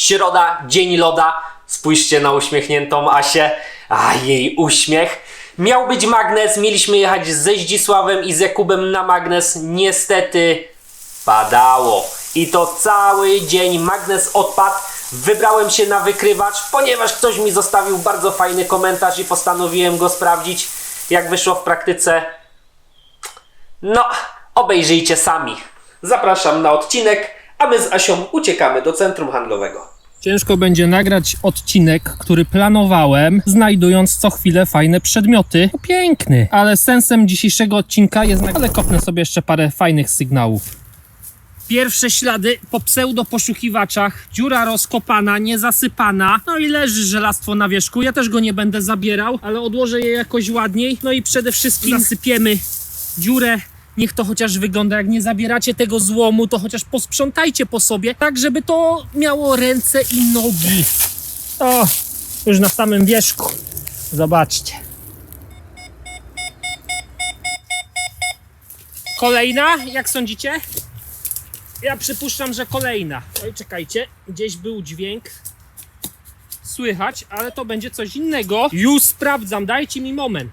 Środa, dzień loda. Spójrzcie na uśmiechniętą Asię. A jej uśmiech. Miał być magnes, mieliśmy jechać ze Zdzisławem i z Jakubem na magnes. Niestety padało. I to cały dzień magnes odpadł. Wybrałem się na wykrywacz, ponieważ ktoś mi zostawił bardzo fajny komentarz i postanowiłem go sprawdzić, jak wyszło w praktyce. No, obejrzyjcie sami. Zapraszam na odcinek, a my z Asią uciekamy do centrum handlowego. Ciężko będzie nagrać odcinek, który planowałem, znajdując co chwilę fajne przedmioty. No, piękny, ale sensem dzisiejszego odcinka jest, ale kopnę sobie jeszcze parę fajnych sygnałów. Pierwsze ślady po pseudo poszukiwaczach. Dziura rozkopana, niezasypana. No i leży żelastwo na wierzchu. Ja też go nie będę zabierał, ale odłożę je jakoś ładniej. No i przede wszystkim zasypiemy dziurę. Niech to chociaż wygląda, jak nie zabieracie tego złomu, to chociaż posprzątajcie po sobie, tak żeby to miało ręce i nogi. O, już na samym wierzchu. Zobaczcie. Kolejna, jak sądzicie? Ja przypuszczam, że kolejna. Oj, czekajcie, gdzieś był dźwięk. Słychać, ale to będzie coś innego. Już sprawdzam, dajcie mi moment.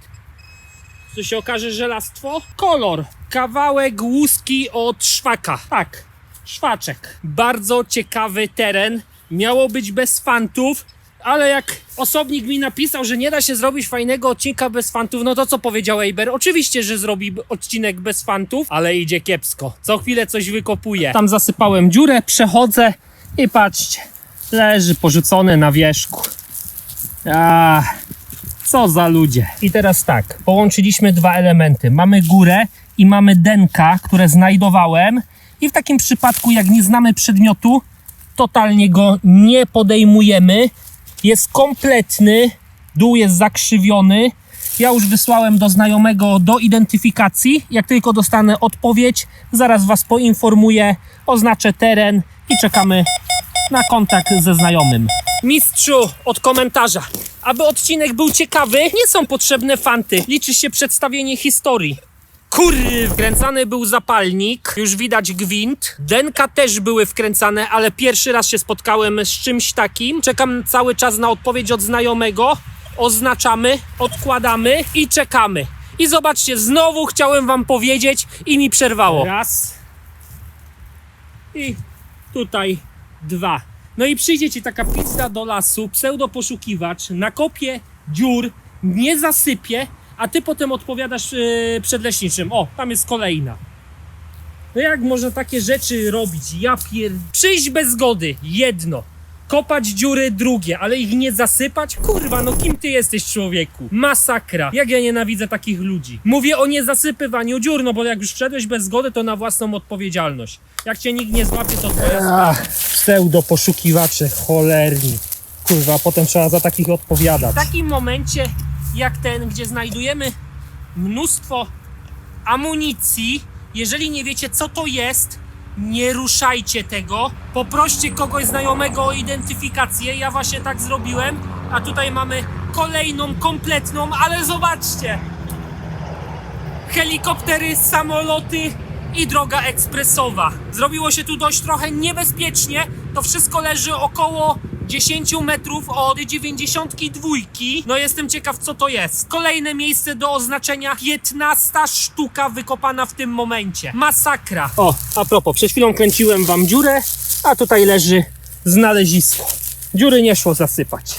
Co się okaże żelastwo? Kolor. Kawałek łuski od szwaka. Tak, szwaczek. Bardzo ciekawy teren. Miało być bez fantów, ale jak osobnik mi napisał, że nie da się zrobić fajnego odcinka bez fantów, no to co powiedział Eiber? Oczywiście, że zrobi odcinek bez fantów, ale idzie kiepsko. Co chwilę coś wykopuje. Tam zasypałem dziurę, przechodzę i patrzcie, leży porzucony na wierzchu. Ah. Co za ludzie. I teraz tak, połączyliśmy dwa elementy. Mamy górę i mamy denka, które znajdowałem. I w takim przypadku, jak nie znamy przedmiotu, totalnie go nie podejmujemy. Jest kompletny, dół jest zakrzywiony. Ja już wysłałem do znajomego do identyfikacji. Jak tylko dostanę odpowiedź, zaraz Was poinformuję, oznaczę teren i czekamy na kontakt ze znajomym. Mistrzu, od komentarza. Aby odcinek był ciekawy, nie są potrzebne fanty. Liczy się przedstawienie historii. Kurw, wkręcany był zapalnik, już widać gwint. Denka też były wkręcane, ale pierwszy raz się spotkałem z czymś takim. Czekam cały czas na odpowiedź od znajomego. Oznaczamy, odkładamy i czekamy. I zobaczcie, znowu chciałem wam powiedzieć i mi przerwało. Raz. I tutaj dwa. No i przyjdzie ci taka pizda do lasu, pseudo poszukiwacz, nakopie dziur, nie zasypie, a ty potem odpowiadasz yy, przed leśniczym. O, tam jest kolejna. No jak można takie rzeczy robić? Ja pier... Przyjść bez zgody, jedno. Kopać dziury, drugie, ale ich nie zasypać? Kurwa, no kim ty jesteś, człowieku? Masakra. Jak ja nienawidzę takich ludzi. Mówię o niezasypywaniu dziur, no bo jak już wszedłeś bez zgody, to na własną odpowiedzialność. Jak cię nikt nie złapie, to twoja sprawa. Pseudo poszukiwacze, cholerni. Kurwa, a potem trzeba za takich odpowiadać. W takim momencie, jak ten, gdzie znajdujemy mnóstwo amunicji, jeżeli nie wiecie, co to jest, nie ruszajcie tego. Poproście kogoś znajomego o identyfikację. Ja właśnie tak zrobiłem. A tutaj mamy kolejną, kompletną, ale zobaczcie! Helikoptery, samoloty i droga ekspresowa. Zrobiło się tu dość trochę niebezpiecznie. To wszystko leży około 10 metrów od 92. No jestem ciekaw, co to jest. Kolejne miejsce do oznaczenia. 15 sztuka wykopana w tym momencie. Masakra. O, a propos, przed chwilą kręciłem wam dziurę, a tutaj leży znalezisko. Dziury nie szło zasypać.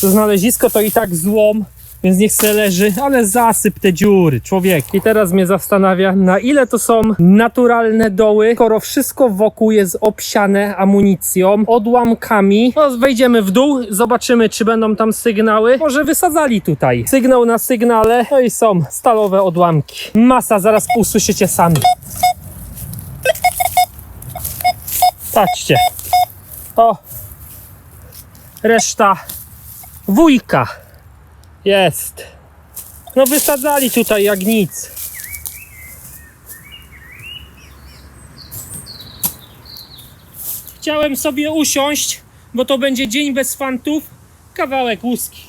To znalezisko to i tak złom, więc niech se leży, ale zasyp te dziury, człowiek. I teraz mnie zastanawia, na ile to są naturalne doły, skoro wszystko wokół jest obsiane amunicją, odłamkami. No, wejdziemy w dół, zobaczymy, czy będą tam sygnały. Może wysadzali tutaj. Sygnał na sygnale, no i są stalowe odłamki. Masa, zaraz usłyszycie sami. Patrzcie. O, reszta wujka. Jest. No wysadzali tutaj jak nic. Chciałem sobie usiąść, bo to będzie dzień bez fantów. Kawałek łuski.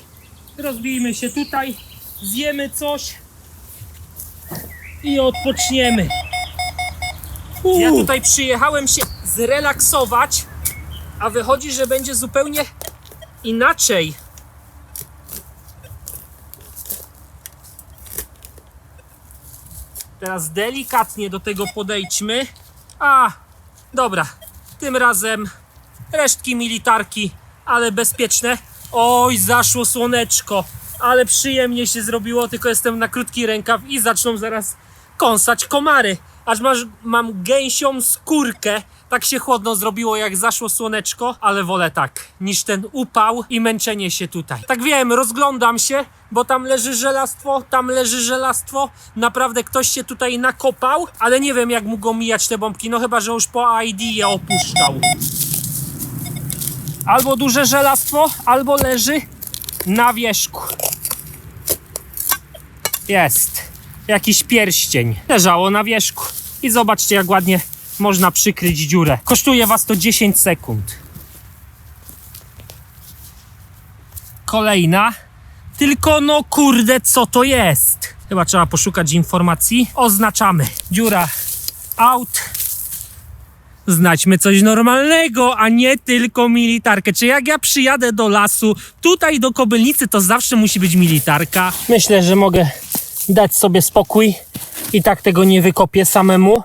Rozbijmy się tutaj, zjemy coś i odpoczniemy. Ja tutaj przyjechałem się zrelaksować, a wychodzi, że będzie zupełnie inaczej. Teraz delikatnie do tego podejdźmy. A, dobra. Tym razem resztki militarki, ale bezpieczne. Oj, zaszło słoneczko, ale przyjemnie się zrobiło, tylko jestem na krótki rękaw i zaczną zaraz kąsać komary. Aż masz, mam gęsią skórkę. Tak się chłodno zrobiło, jak zaszło słoneczko, ale wolę tak, niż ten upał i męczenie się tutaj. Tak wiem, rozglądam się, bo tam leży żelastwo, tam leży żelastwo. Naprawdę ktoś się tutaj nakopał, ale nie wiem, jak mógł mijać te bombki. No chyba, że już po ID je opuszczał. Albo duże żelastwo, albo leży na wierzchu. Jest. Jakiś pierścień. Leżało na wierzchu. I zobaczcie, jak ładnie można przykryć dziurę. Kosztuje was to 10 sekund. Kolejna. Tylko no kurde, co to jest? Chyba trzeba poszukać informacji. Oznaczamy. Dziura out. Znajdźmy coś normalnego, a nie tylko militarkę. Czy jak ja przyjadę do lasu, tutaj do Kobylnicy, to zawsze musi być militarka? Myślę, że mogę dać sobie spokój i tak tego nie wykopię samemu.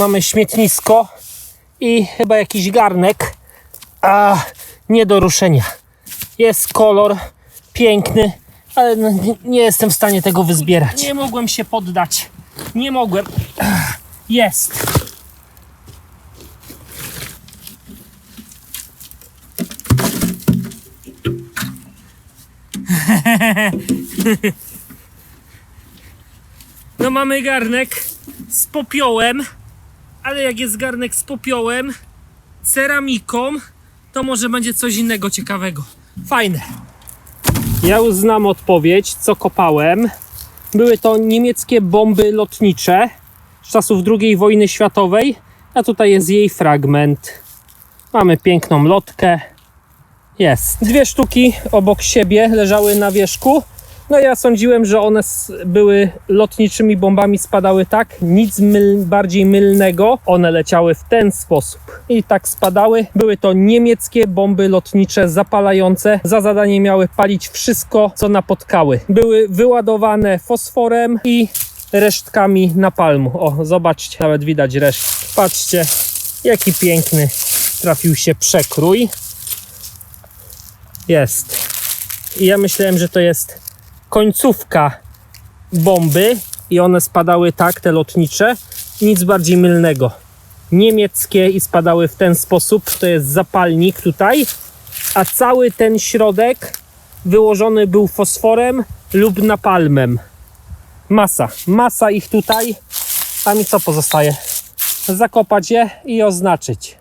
Mamy śmietnisko i chyba jakiś garnek, a nie do ruszenia. Jest kolor piękny, ale no, nie, nie jestem w stanie tego wyzbierać. Nie mogłem się poddać. Nie mogłem. Jest. No mamy garnek z popiołem, ale jak jest garnek z popiołem, ceramiką, to może będzie coś innego ciekawego. Fajne. Ja już znam odpowiedź, co kopałem. Były to niemieckie bomby lotnicze z czasów II wojny światowej, a tutaj jest jej fragment. Mamy piękną lotkę. Jest. Dwie sztuki obok siebie leżały na wierzchu. No ja sądziłem, że one były lotniczymi bombami, spadały tak, nic myl, bardziej mylnego. One leciały w ten sposób i tak spadały. Były to niemieckie bomby lotnicze zapalające. Za zadanie miały palić wszystko, co napotkały. Były wyładowane fosforem i resztkami napalmu. O, zobaczcie, nawet widać resztki. Patrzcie, jaki piękny trafił się przekrój. Jest. I ja myślałem, że to jest końcówka bomby i one spadały tak, te lotnicze. Nic bardziej mylnego. Niemieckie i spadały w ten sposób. To jest zapalnik tutaj, a cały ten środek wyłożony był fosforem lub napalmem. Masa, masa ich tutaj. A mi co pozostaje? Zakopać je i oznaczyć.